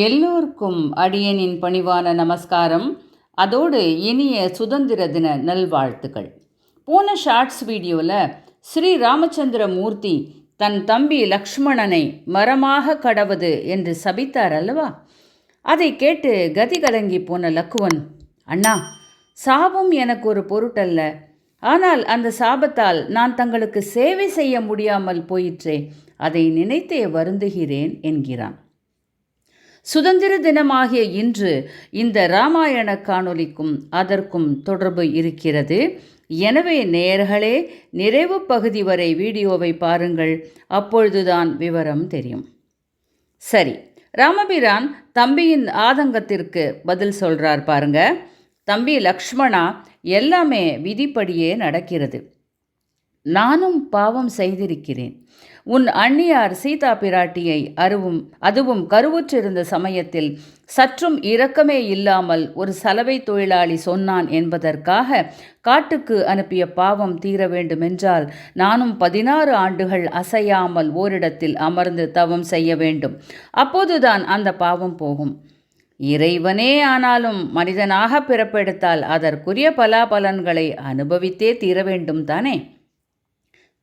எல்லோருக்கும் அடியனின் பணிவான நமஸ்காரம். அதோடு இனிய சுதந்திர தின நல்வாழ்த்துக்கள். போன ஷார்ட்ஸ் வீடியோவில் ஸ்ரீ ராமச்சந்திர மூர்த்தி தன் தம்பி லக்ஷ்மணனை மரமாக கடவது என்று சபித்தார் அல்லவா? அதை கேட்டு கதி கலங்கி போன லக்குவன் அண்ணா சாபம் எனக்கு ஒரு பொருட்டல்ல. ஆனால் அந்த சாபத்தால் நான் தங்களுக்கு சேவை செய்ய முடியாமல் போயிற்றே. அதை நினைத்தே வருந்துகிறேன் என்கிறான். சுதந்திர தினமாகிய இன்று இந்த ராமாயண காணொளிக்கும் அதற்கும் தொடர்பு இருக்கிறது. எனவே நேயர்களே நிறைவு பகுதி வரை வீடியோவை பாருங்கள். அப்பொழுதுதான் விவரம் தெரியும். சரி ராமபிரான் தம்பியின் ஆதங்கத்திற்கு பதில் சொல்கிறார் பாருங்க. தம்பி லக்ஷ்மணா எல்லாமே விதிப்படியே நடக்கிறது. நானும் பாவம் செய்திருக்கிறேன். உன் அண்ணியார் சீதா பிராட்டியை அருவும் அதுவும் கருவுற்றிருந்த சமயத்தில் சற்றும் இரக்கமே இல்லாமல் ஒரு சலவை தொழிலாளி சொன்னான் என்பதற்காக காட்டுக்கு அனுப்பிய பாவம் தீர வேண்டுமென்றால் நானும் பதினாறு ஆண்டுகள் அசையாமல் ஓரிடத்தில் அமர்ந்து தவம் செய்ய வேண்டும். அப்போதுதான் அந்த பாவம் போகும். இறைவனே ஆனாலும் மனிதனாக பிறப்பெடுத்தால் அதற்குரிய பலாபலன்களை அனுபவித்தே தீர வேண்டும் தானே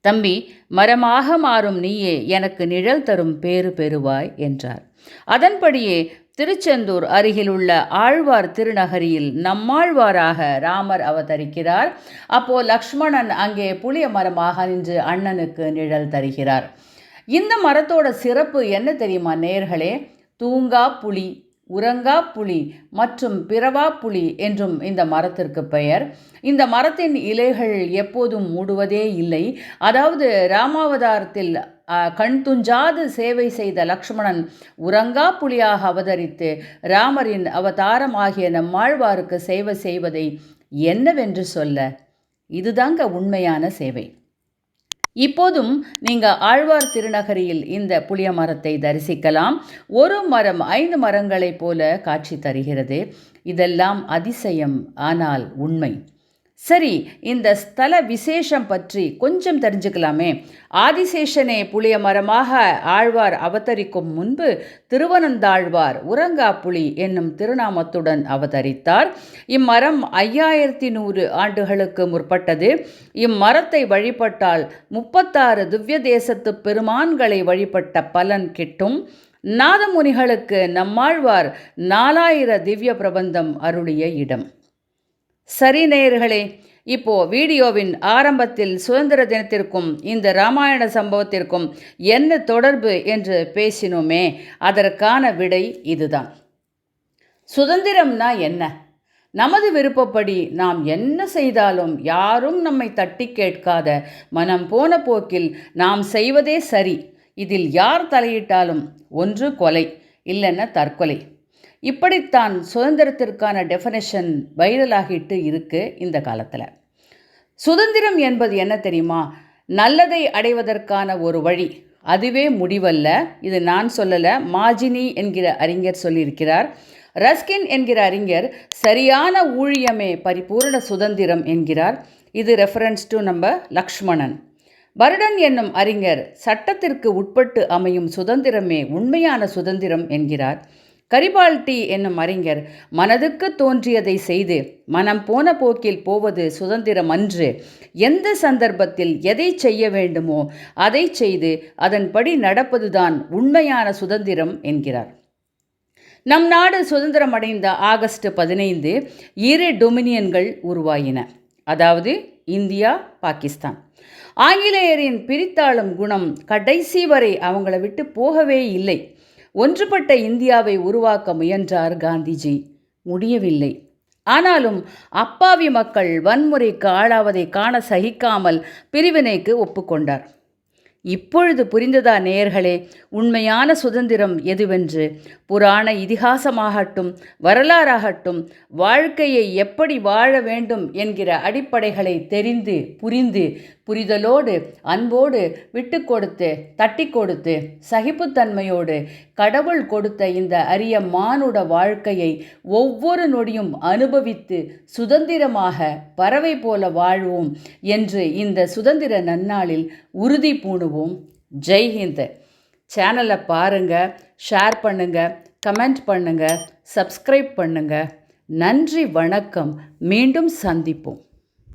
தம்பி மரமாக மாறும் நீயே எனக்கு நிழல் தரும் பேறு பெறுவாய் என்றார். அதன்படியே திருச்செந்தூர் அருகிலுள்ள ஆழ்வார் திருநகரியில் நம்மாழ்வாராக ராமர் அவதரிக்கிறார். அப்போ லக்ஷ்மணன் அங்கே புளிய மரமாக நின்று அண்ணனுக்கு நிழல் தருகிறார். இந்த மரத்தோட சிறப்பு என்ன தெரியுமா நேர்களே? தூங்கா புலி உரங்கா புளி மற்றும் பிறவா புளி என்றும் இந்த மரத்திற்கு பெயர். இந்த மரத்தின் இலைகள் எப்போதும் மூடுவதே இல்லை. அதாவது ராமாவதாரத்தில் கண் துஞ்சாது சேவை செய்த லக்ஷ்மணன் உறங்கா புலியாக அவதரித்து ராமரின் அவதாரமாகிய நம்மாழ்வாருக்கு சேவை செய்வதை என்னவென்று சொல்ல? இதுதாங்க உண்மையான சேவை. இப்போதும் நீங்கள் ஆழ்வார் திருநகரியில் இந்த புளிய மரத்தை தரிசிக்கலாம். ஒரு மரம் ஐந்து மரங்களைப் போல காட்சி தருகிறது. இதெல்லாம் அதிசயம் ஆனால் உண்மை. சரி இந்த ஸ்தல விசேஷம் பற்றி கொஞ்சம் தெரிஞ்சுக்கலாமே. ஆதிசேஷனே புளிய மரமாக ஆழ்வார் அவதரிக்கும் முன்பு திருவனந்தாழ்வார் உரங்கா புலி என்னும் திருநாமத்துடன் அவதரித்தார். இம்மரம் ஐயாயிரத்தி நூறு ஆண்டுகளுக்கு முற்பட்டது. இம்மரத்தை வழிபட்டால் முப்பத்தாறு திவ்ய தேசத்து பெருமான்களை வழிபட்ட பலன் கிட்டும். நாதமுனிகளுக்கு நம்மாழ்வார் நாலாயிர திவ்ய பிரபந்தம் அருளிய இடம். சரி நேயர்களே இப்போ வீடியோவின் ஆரம்பத்தில் சுதந்திர தினத்திற்கும் இந்த ராமாயண சம்பவத்திற்கும் என்ன தொடர்பு என்று பேசினோமே அதற்கான விடை இதுதான். சுதந்திரம்னா என்ன? நமது விருப்பப்படி நாம் என்ன செய்தாலும் யாரும் நம்மை தட்டி கேட்காத மனம் போன போக்கில் நாம் செய்வதே சரி. இதில் யார் தலையிட்டாலும் ஒன்று கொலை இல்லைன்னா தற்கொலை. இப்படித்தான் சுதந்திரத்திற்கான டெஃபனேஷன் வைரலாகிட்டு இருக்குது இந்த காலத்தில். சுதந்திரம் என்பது என்ன தெரியுமா? நல்லதை அடைவதற்கான ஒரு வழி. அதுவே முடிவல்ல. இது நான் சொல்லலை மாஜினி என்கிற அறிஞர் சொல்லியிருக்கிறார். ரஸ்கின் என்கிற அறிஞர் சரியான ஊழியமே பரிபூரண சுதந்திரம் என்கிறார். இது ரெஃபரன்ஸ் டு நம்ம லக்ஷ்மணன் வருடன் என்னும் அறிஞர் சட்டத்திற்கு உட்பட்டு அமையும் சுதந்திரமே உண்மையான சுதந்திரம் என்கிறார். கரிபால்டி என்னும் அறிஞர் மனதுக்கு தோன்றியதை செய்து மனம் போன போக்கில் போவது சுதந்திரம் அன்று எந்த சந்தர்ப்பத்தில் எதை செய்ய வேண்டுமோ அதை செய்து அதன்படி நடப்பதுதான் உண்மையான சுதந்திரம் என்கிறார். நம் நாடு சுதந்திரம் அடைந்த ஆகஸ்ட் பதினைந்து இரு டொமினியன்கள் உருவாயின. அதாவது இந்தியா பாகிஸ்தான். ஆங்கிலேயரின் பிரித்தாளும் குணம் கடைசி வரை அவங்கள விட்டு போகவே இல்லை. ஒன்றுபட்ட இந்தியாவை உருவாக்க முயன்றார் காந்திஜி. முடியவில்லை. ஆனாலும் அப்பாவி மக்கள் வன்முறைக்கு ஆளாவதை காண சகிக்காமல் பிரிவினைக்கு ஒப்புக்கொண்டார். இப்பொழுது புரிந்ததா நேயர்களே? உண்மையான சுதந்திரம் எதுவென்று? புராண இதிகாசமாகட்டும் வரலாறாகட்டும் வாழ்க்கையை எப்படி வாழ வேண்டும் என்கிற அடிப்படைகளை தெரிந்து புரிந்து புரிதலோடு அன்போடு விட்டு கொடுத்து தட்டி கொடுத்து சகிப்புத்தன்மையோடு கடவுள் கொடுத்த இந்த அரிய மானுட வாழ்க்கையை ஒவ்வொரு நொடியும் அனுபவித்து சுதந்திரமாக பறவை போல வாழ்வோம் என்று இந்த சுதந்திர நன்னாளில் உறுதி பூணுவோம். ஜெய்ஹிந்த் சேனலை பாருங்கள் ஷேர் பண்ணுங்கள் கமெண்ட் பண்ணுங்கள் சப்ஸ்கிரைப் பண்ணுங்கள் நன்றி வணக்கம். மீண்டும் சந்திப்போம்.